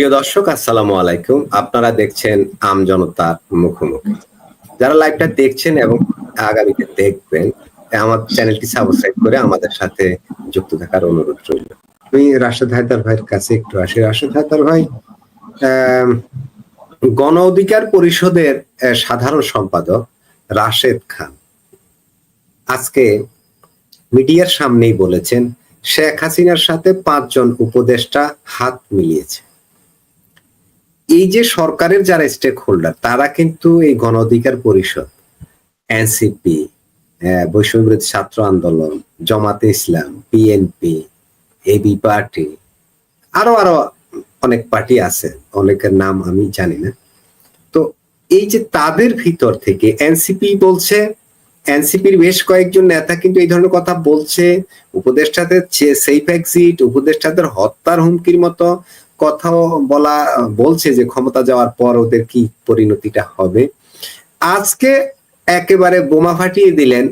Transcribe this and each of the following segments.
প্রিয় দর্শক, আসসালামু আলাইকুম। আপনারা দেখছেন আম জনতার মুখোমুখি। যারা লাইভটা দেখছেন এবং আগামীতে দেখবেন, আমার চ্যানেলটি সাবস্ক্রাইব করে আমাদের সাথে যুক্ত থাকার অনুরোধ রইল। আমি রাশেদ হায়দার ভাইয়ের কাছে একটু আসি। রাশেদ হায়দার ভাই গণ অধিকার পরিষদের সাধারণ সম্পাদক রাশেদ খান। আজকে মিডিয়ার সামনেই বলেছেন, শেখ হাসিনার সাথে পাঁচজন উপদেষ্টা হাত মিলিয়েছে। এই যে সরকারের যারা স্টেক হোল্ডার তারা কিন্তু এই গণ অধিকার পরিষদ, এনসিপি বৈষম্যবিরোধী ছাত্র আন্দোলন, জামাতে ইসলাম, বিএনপি, এবি পার্টি, আরও আরও অনেক পার্টি আছে, অনেকের নাম আমি জানি না। তো এই যে তাদের ভিতর থেকে এনসিপি বলছে, এনসিপির বেশ কয়েকজন নেতা কিন্তু এই ধরনের কথা বলছে, উপদেষ্টাদের সেফ এক্সিট উপদেষ্টাদের হত্যার হুমকির মতো কথাও বলা, বলছে যে ক্ষমতা যাওয়ার পর ওদের কি পরিণতিটা হবে। আজকে একেবারে বোমা ফাটিয়ে দিলেন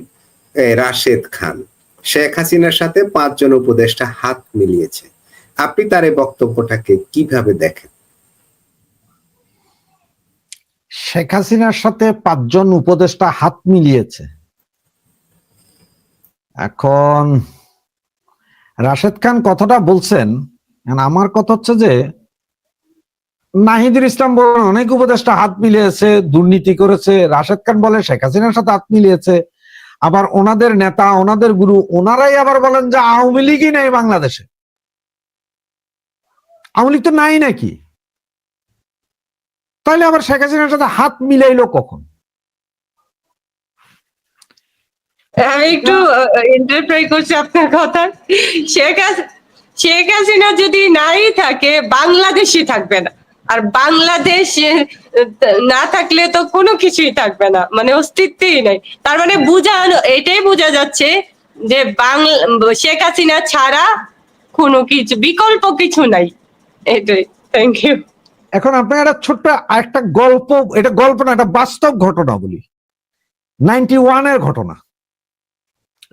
রাশেদ খান। শেখ হাসিনার সাথে পাঁচজন উপদেষ্টা হাত মিলিয়েছে। আপনি তার এই বক্তব্যটাকে কীভাবে দেখেন? শেখ হাসিনার সাথে পাঁচজন উপদেষ্টা হাত মিলিয়েছে। এখন রাশেদ খান কথাটা বলছেন আমার কথা হচ্ছে যে নাহিদুল ইসলাম বলেন অনেক উপদেষ্টা হাত মিলিয়েছে, দুর্নীতি করেছে, রাশেদ খান বলে শেখ হাসিনার সাথে হাত মিলিয়েছে, আবার ওনাদের নেতা, ওনাদের গুরু, ওনারাই আবার বলেন যে আওয়ামী লীগই নেই বাংলাদেশে। আওয়ামী লীগ তো নাই নাকি? তাহলে আবার শেখ হাসিনার সাথে হাত মিলাইলো কখন? আমি একটু ইন্টারপ্রাই করছি আপনার কথা। শেখ শেখ হাসিনা যদি নাই থাকে, বাংলাদেশই থাকবে না। আর বাংলাদেশ না থাকলে তো কোনো কিছুই থাকবে না মানে অস্তিত্বই নাই। তার মানে বুঝানো, এটাই বোঝা যাচ্ছে যে বাংলা, শেখ হাসিনা ছাড়া কোনো কিছু, বিকল্প কিছু নাই। এটাই থ্যাংক ইউ এখন আপনার একটা ছোট্ট একটা গল্প, এটা গল্প না একটা বাস্তব ঘটনা বলি। নাইনটি ওয়ানের ঘটনা।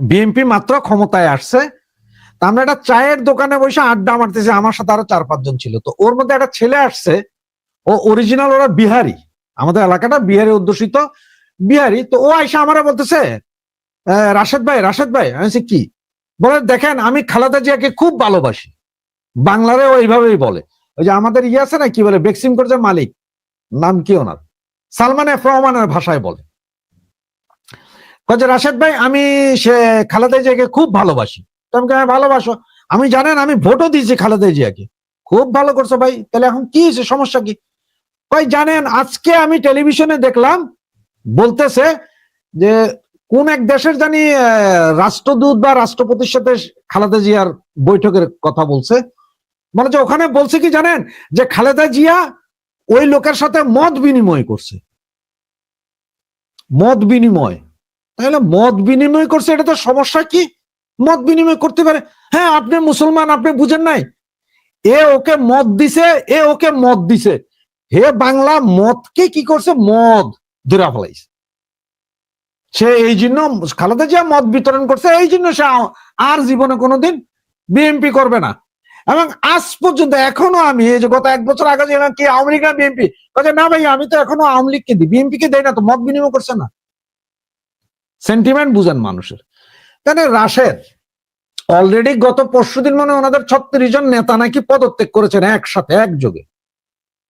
বিএনপি মাত্র ক্ষমতায় আসছে আমরা একটা চায়ের দোকানে বসে আড্ডা মারতেছি আমার সাথে আরও চার পাঁচজন ছিল। তো ওর মধ্যে একটা ছেলে আসছে ও অরিজিনাল ওরা বিহারি। আমাদের এলাকাটা বিহারি অধ্যুষিত বিহারি। তো ও আইসা আমারা বলতেছে "আহ, রাশেদ ভাই রাশেদ ভাই। আমি কি? বলে দেখেন আমি খালেদা জিয়াকে খুব ভালোবাসি। বাংলারে ও এইভাবেই বলে। ওই যে আমাদের ইয়ে আছে না কি বলে বেক্সিম করছে মালিক। নাম কি ওনার? সালমান এফ রহমানের ভাষায় বলে। কয়ে রাশেদ ভাই আমি সে খালেদা জিয়াকে খুব ভালোবাসি। তো আমি "হ্যাঁ, ভালোবাসো। আমি জানেন আমি ভোটও দিয়েছি খালেদা জিয়াকে। খুব ভালো করছ ভাই। তাহলে এখন কি হয়েছে সমস্যা কি? ভাই জানেন আজকে আমি টেলিভিশনে দেখলাম বলতেছে যে কোন এক দেশের জানি রাষ্ট্রদূত বা রাষ্ট্রপতির সাথে খালেদা জিয়ার বৈঠকের কথা বলছে। মানে যে ওখানে বলছে কি জানেন যে খালেদা জিয়া ওই লোকের সাথে মত বিনিময় করছে। মত বিনিময়। তাহলে মত বিনিময় করছে এটা তো সমস্যা কি? মত বিনিময় করতে পারে। হ্যাঁ আপনি মুসলমান, আপনি বুঝেন নাই। এ ওকে মত দিছে, এ ওকে মত দিছে। হে বাংলা মদকে কি করছে? মদ ধরা ফেলাইছে। সে এই জন্য খালেদা জিয়া মদ বিতরণ করছে, এই জন্য সে আর জীবনে কোনোদিন বিএমপি করবে না। এবং আজ পর্যন্ত এখনও আমি, এই যে গত এক বছর আগে যে কি আওয়ামী লীগ না বিএনপি না ভাই, আমি তো এখনও আওয়ামী লীগকে দিই বিএনপি কে দেয় না, তো মত বিনিময় করছে না। সেন্টিমেন্ট বুঝেন মানুষের। কেন রাশেদ? অলরেডি গত পরশু দিন মানে ওনাদের ছত্রিশ জন নেতা নাকি পদত্যাগ করেছেন একসাথে, একযোগে।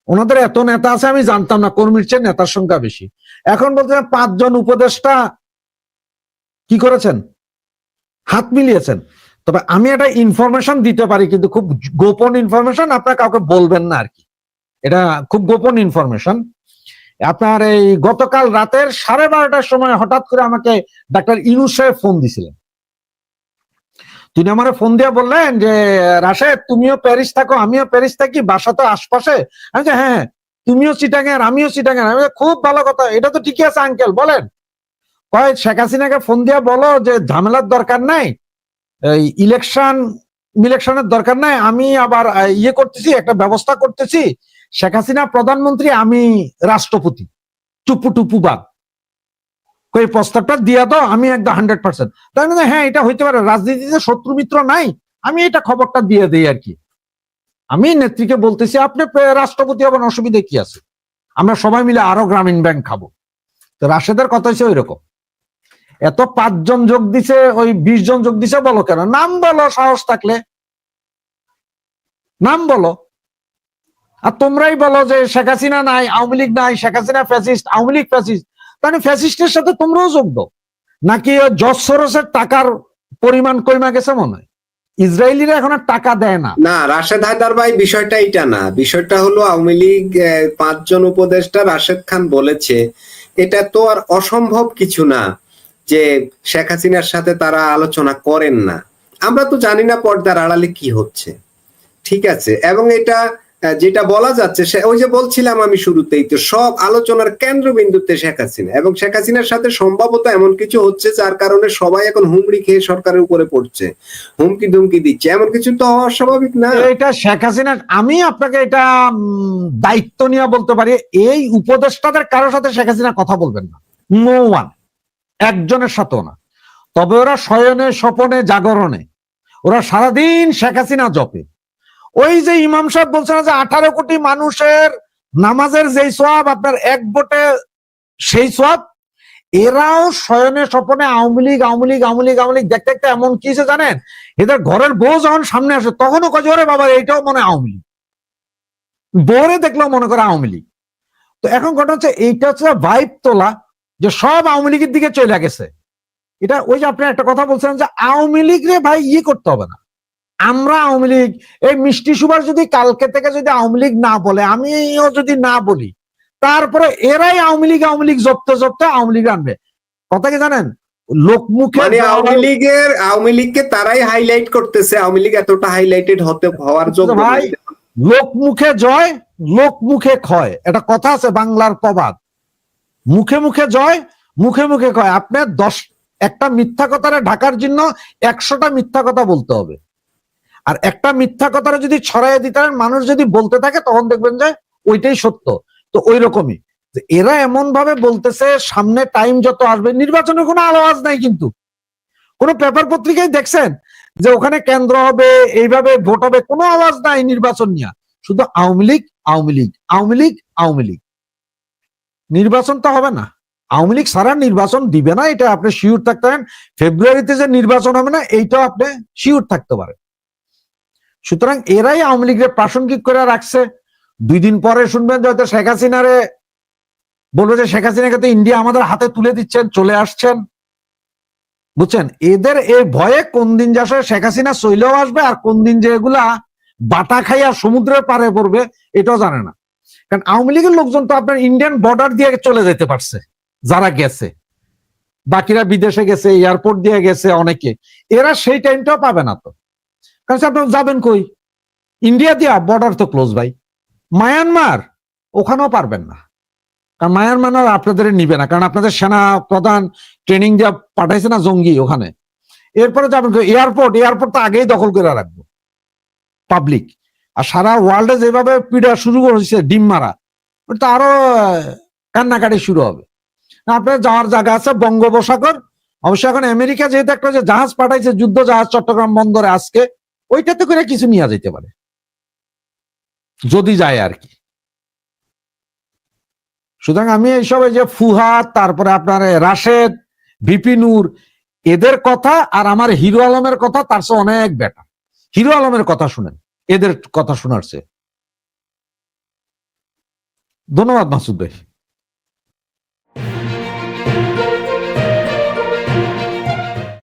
ওনাদের এত নেতা আছে, আমি জানতাম না, কর্মীর চেয়ে নেতার সংখ্যা বেশি। এখন বলতে পাঁচজন উপদেষ্টা কি করেছেন? হাত মিলিয়েছেন। তবে আমি একটা ইনফরমেশন দিতে পারি, কিন্তু খুব গোপন ইনফরমেশন আপনার কাউকে বলবেন না আর কি। এটা খুব গোপন ইনফরমেশন আপনার এই গতকাল রাতের সাড়ে বারোটার সময় হঠাৎ করে আমাকে ডাক্তার ইনুস ফোন দিছিলেন। তিনি আমার ফোন দিয়ে বললেন যে রাশেদ তুমিও প্যারিস থাকো আমিও প্যারিস থাকি বাসা তো আশপাশে। আমি বলছি, হ্যাঁ তুমিও চিটাঙ্গের আমিও চিটাঙ্গের। আমি খুব ভালো কথা এটা তো ঠিকই আছে আঙ্কেল বলেন। কয় শেখ হাসিনাকে ফোন দিয়ে বলো যে ঝামেলার দরকার নাই ইলেকশন ইলেকশনের দরকার নাই আমি আবার ইয়ে করতেছি একটা ব্যবস্থা করতেছি। শেখ হাসিনা প্রধানমন্ত্রী আমি রাষ্ট্রপতি। টুপু টুপু বাদ। এই প্রস্তাবটা দিয়া দাও, আমি একদম হান্ড্রেড পার্সেন্ট তাই হ্যাঁ এটা হইতে পারে, রাজনীতিতে শত্রু মিত্র নাই, আমি এটা খবরটা দিয়ে দিই আর কি। আমি নেত্রীকে বলতেছি, আপনি রাষ্ট্রপতি হবেন অসুবিধা কি আছে? আমরা সবাই মিলে আরও গ্রামীণ ব্যাংক খাব। তো রাশেদের কথা হচ্ছে ওই রকম এত পাঁচজন যোগ দিছে, ওই বিশ জন যোগ দিছে, বলো কেন? নাম বলো, সাহস থাকলে। নাম বলো। আর তোমরাই বলো যে শেখ হাসিনা নাই, আওয়ামী লীগ নাই, শেখ হাসিনা ফ্যাসিস্ট আওয়ামী লীগ ফ্যাসিস্ট তাহলে ফ্যাসিস্টের সাথে তোমরাও যোগ দাও নাকি যশ সরসের টাকার পরিমাণ কমে গেছে মনে হয়? ইসরায়েলিরা এখন আর টাকা দেয় না। না, রাশেদ হায়দার ভাই বিষয়টা এটা না। বিষয়টা হলো আওয়ামী লীগ পাঁচজন উপদেষ্টা রাশেদ খান বলেছে, এটা তো আর অসম্ভব কিছু না যে শেখ হাসিনার সাথে তারা আলোচনা করেন না। আমরা তো জানি না পর্দার আড়ালে কি হচ্ছে। ঠিক আছে? এবং এটা যেটা বলা যাচ্ছে ওই যে বলছিলাম আমি শুরুতেই, তো সব আলোচনার কেন্দ্রবিন্দুতে শেখ হাসিনা। এবং শেখ হাসিনার সাথে সম্ভবত এমন কিছু হচ্ছে যার কারণে সবাই এখন হুমড়ি খেয়ে সরকারের উপরে পড়ছে, হুমকি ধুমকি দিচ্ছে। এমন কিছু তো হওয়া স্বাভাবিক না। এটা শেখ হাসিনা, আমি আপনাকে এটা দায়িত্ব নিয়ে বলতে পারি, এই উপদেষ্টাদের কারোর সাথে শেখ হাসিনা কথা বলবেন না। নো ওয়ান একজনের সাথেও না। তবে ওরা শয়নে, স্বপনে, জাগরণে। ওরা সারাদিন শেখ হাসিনা জপে। ওই যে ইমাম সাহেব বলছেন যে আঠারো কোটি মানুষের নামাজের যেই সব আপনার এক ভোটে সেই সব এরাও শয়নে স্বপনে আওয়ামী লীগ আওয়ামী লীগ আওয়ামী লীগ আওয়ামী লীগ, দেখতে দেখতে এমন কি জানেন, এদের ঘরের বউ যখন সামনে আসে, তখনও কয়ে ওরে বাবা, এইটাও মনে আওয়ামী লীগ। বউরে দেখলেও মনে করে আওয়ামী লীগ। তো এখন ঘটনা হচ্ছে, এইটা হচ্ছে ভাইব তোলা, যে সব আওয়ামী লীগের দিকে চলে গেছে। এটা ওই যে আপনি একটা কথা বলছেন যে, আওয়ামী লীগ রে ভাই ইয়ে করতে হবে না। আমরা আওয়ামী লীগ এই মিষ্টি সুভাষ যদি কালকে থেকে যদি আওয়ামী লীগ না বলে আমিও যদি না বলি তারপরে এরাই আওয়ামী লীগ আওয়ামী লীগ জপতে জপতে আওয়ামী লীগ আনবে। কথা কি জানেন? লোকমুখে মানে আওয়ামী লীগের আওয়ামী লীগকে তারাই হাইলাইট করতেছে। আওয়ামী লীগ এতটা হাইলাইটেড হতে হওয়ার যোগ্য ভাই, নয়। লোক মুখে জয় লোক মুখে ক্ষয়। এটা কথা আছে বাংলার প্রবাদ মুখে মুখে জয় মুখে মুখে ক্ষয়। আপনি দশ একটা মিথ্যা কথারে ঢাকার জন্য একশোটা মিথ্যা কথা বলতে হবে। আর একটা মিথ্যা কথাটা যদি ছড়াইয়ে দিতে পারেন মানুষ যদি বলতে থাকে, তখন দেখবেন যে ওইটাই সত্য। তো ওই রকমই এরা এমন ভাবে বলতেছে, সামনে টাইম যত আসবে নির্বাচনের কোনো আওয়াজ নাই কিন্তু। কোন পেপার পত্রিকায় দেখছেন যে ওখানে কেন্দ্র হবে, এইভাবে ভোট হবে, কোনো আওয়াজ নাই নির্বাচন নিয়ে। শুধু আওয়ামী লীগ আওয়ামী লীগ আওয়ামী লীগ আওয়ামী লীগ। নির্বাচন তো হবে না। আওয়ামী লীগ সারা নির্বাচন দিবে না, এটা আপনি শিওর থাকতে পারেন। ফেব্রুয়ারিতে যে নির্বাচন হবে না, এইটাও আপনি শিওর থাকতে পারেন। সুতরাং এরাই আওয়ামী লীগের প্রাসঙ্গিক করে রাখছে। দুই দিন পরে শুনবেন যে হয়তো শেখ হাসিনারে বলব যে শেখ হাসিনাকে তো ইন্ডিয়া আমাদের হাতে তুলে দিচ্ছেন, চলে আসছেন। বুঝছেন? এদের এই ভয়ে কোন দিন যে শেখ হাসিনা চইলেও আসবে আর কোন দিন যে এগুলা বাটা খাইয়া সমুদ্রের পারে পড়বে, এটাও জানে না। কারণ আওয়ামী লীগের লোকজন তো আপনার ইন্ডিয়ান বর্ডার দিয়ে চলে যেতে পারছে, যারা গেছে। বাকিরা বিদেশে গেছে এয়ারপোর্ট দিয়ে গেছে অনেকে। এরা সেই টাইমটাও পাবে না তো। কারণ আপনার যাবেন কই? ইন্ডিয়া দিয়া বর্ডার তো ক্লোজ ভাই। মায়ানমার ওখানেও পারবেন না। কারণ মায়ানমার আপনাদের নিবে না। কারণ আপনাদের সেনা প্রধান ট্রেনিং দেওয়া পাঠাইছে না জঙ্গি ওখানে। এরপরে যাবেন? এয়ারপোর্ট এয়ারপোর্ট তো আগেই দখল করে রাখব। পাবলিক আর সারা ওয়ার্ল্ডে যেভাবে পিড়া শুরু করেছে, ডিম মারা তো আরও কান্নাকাটি শুরু হবে। আপনার যাওয়ার জায়গা আছে বঙ্গোপসাগর। অবশ্য এখন আমেরিকা যেহেতু একটা যে জাহাজ পাঠাইছে, যুদ্ধ জাহাজ চট্টগ্রাম বন্দরে আজকে ওইটাতে করে কিছু নিয়ে যেতে পারে। যদি যায় আর কি। সুতরাং আমি এইসব যে ফুহাদ, তারপরে আপনার রাশেদ বিপিনুর এদের কথা আর আমার হিরো আলমের কথা তার চেয়ে অনেক বেটার হিরো আলমের কথা শুনেন, এদের কথা শোনার চেয়ে। ধন্যবাদ মাসুদ ভাই।